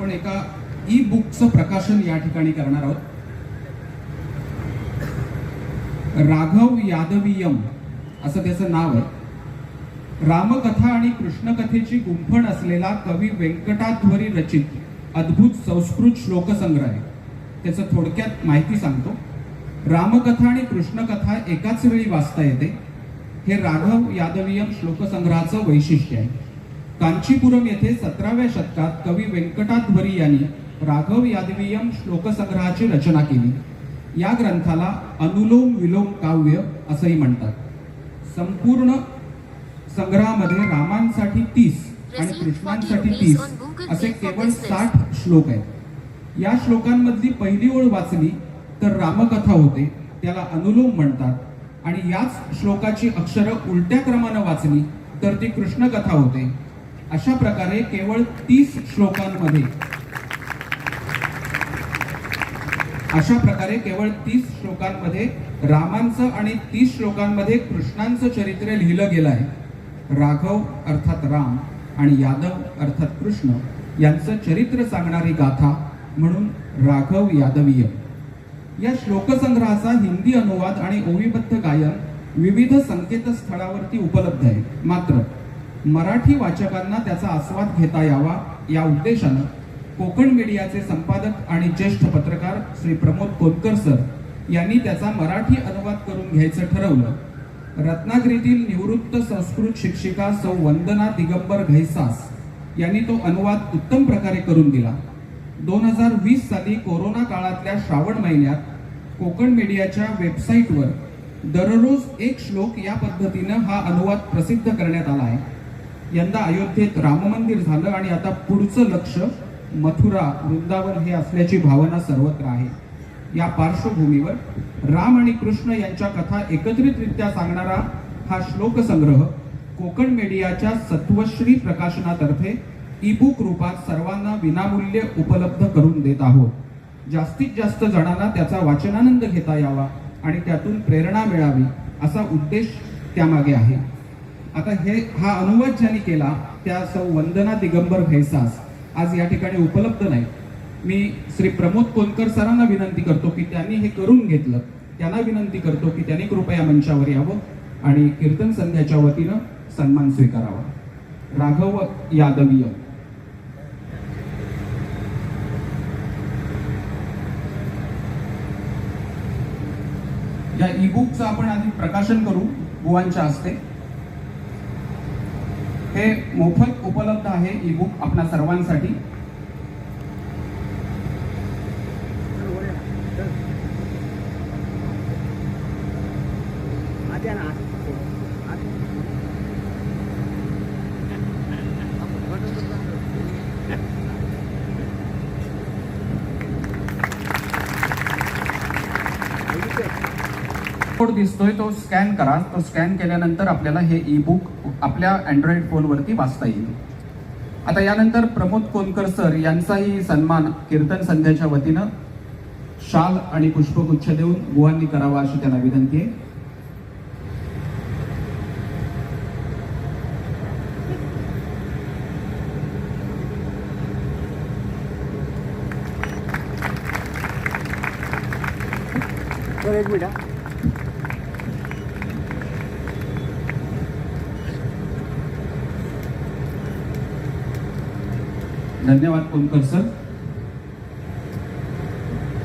आपण एका ई बुकचं प्रकाशन या ठिकाणी करणार आहोत. राघव यादवीयम असं त्याचं नाव आहे. रामकथा आणि कृष्णकथेची गुंफण असलेला कवी व्यंकटाध्वरी रचित अद्भुत संस्कृत श्लोकसंग्रह आहे. त्याचं थोडक्यात माहिती सांगतो. रामकथा आणि कृष्णकथा एकाच वेळी वाचता येते. हे राघव यादवीयम श्लोकसंग्रहाचं वैशिष्ट्य आहे. कांचीपुरम येथे सतराव्या शतकात कवी व्यंकटाध्वरी यांनी राघव यादवीयम श्लोकसंग्रहाची रचना केली. या ग्रंथाला अनुलोम विलोम काव्य असंही म्हणतात. संपूर्ण संग्रहामध्ये रामांसाठी तीस आणि कृष्णांसाठी तीस असे केवळ साठ श्लोक आहेत. या श्लोकांमधली पहिली ओळ वाचली तर रामकथा होते त्याला अनुलोम म्हणतात. आणि याच श्लोकाची अक्षरं उलट्या क्रमानं वाचली तर ती कृष्णकथा होते. अशा प्रकारे केवळ तीस श्लोकांमध्ये. अशा प्रकारे केवळ तीस श्लोकांमध्ये रामांचं आणि तीस श्लोकांमध्ये कृष्णांचं चरित्र लिहिलं गेलं आहे. राघव अर्थात राम आणि यादव अर्थात कृष्ण यांचं चरित्र सांगणारी गाथा म्हणून राघव यादवीय. या श्लोकसंग्रहाचा हिंदी अनुवाद आणि ओवीबद्ध गायन विविध संकेतस्थळावरती उपलब्ध आहे. मात्र मराठी वाचकांना त्याचा आस्वाद घेता यावा या उद्देशानं कोकण मीडियाचे संपादक आणि ज्येष्ठ पत्रकार श्री प्रमोद कोतकर सर यांनी त्याचा मराठी अनुवाद करून घ्यायचं ठरवलं. रत्नागिरीतील निवृत्त संस्कृत शिक्षिका सौ वंदना दिगंबर घैसास यांनी तो अनुवाद उत्तम प्रकारे करून दिला. दोन हजार वीस साली कोरोना काळातल्या श्रावण महिन्यात कोकण मीडियाच्या वेबसाईटवर दररोज एक श्लोक या पद्धतीनं हा अनुवाद प्रसिद्ध करण्यात आला आहे. यंदा अयोध्येत राम मंदिर झालं आणि आता पुढचं लक्ष मथुरा वृंदावन हे असल्याची भावना सर्वत्र आहे. या पार्श्वभूमीवर राम आणि कृष्ण यांच्या कथा एकत्रितरित्या सांगणारा हा श्लोक संग्रह कोकण मीडियाच्या सत्वश्री प्रकाशनातर्फे ई बुक रूपात सर्वांना विनामूल्य उपलब्ध करून देत आहोत. जास्तीत जास्त जणांना त्याचा वाचनानंद घेता यावा आणि त्यातून प्रेरणा मिळावी असा उद्देश त्यामागे आहे. आता हे हा अनुवाद ज्यांनी केला त्या सौ वंदना दिगंबर भैसास. आज या ठिकाणी उपलब्ध नाही. मी श्री प्रमोद कोनकर सरांना विनंती करतो की त्यांनी हे करून घेतलं. त्यांना विनंती करतो की त्यांनी कृपया मंचावर यावं आणि कीर्तन संध्याच्या वतीनं सन्मान स्वीकारावा. राघव यादवीय. या ई बुकचं आपण आधी प्रकाशन करू. बुवांच्या हस्ते. हे मोफत उपलब्ध आहे ई बुक आपल्या सर्वांसाठी. कोड दिसतोय तो स्कॅन करा. तो स्कॅन केल्यानंतर आपल्याला हे ई बुक आपल्या अँड्रॉइड फोनवरती वाचता येईल. आता यानंतर प्रमोद कोनकर सर यांचाही सन्मान कीर्तन संध्याच्या वतीनं शाल आणि पुष्पगुच्छ देऊन गुहांनी करावा अशी त्यांना विनंती आहे. एक मिनिट धन्यवाद कोणकर सर.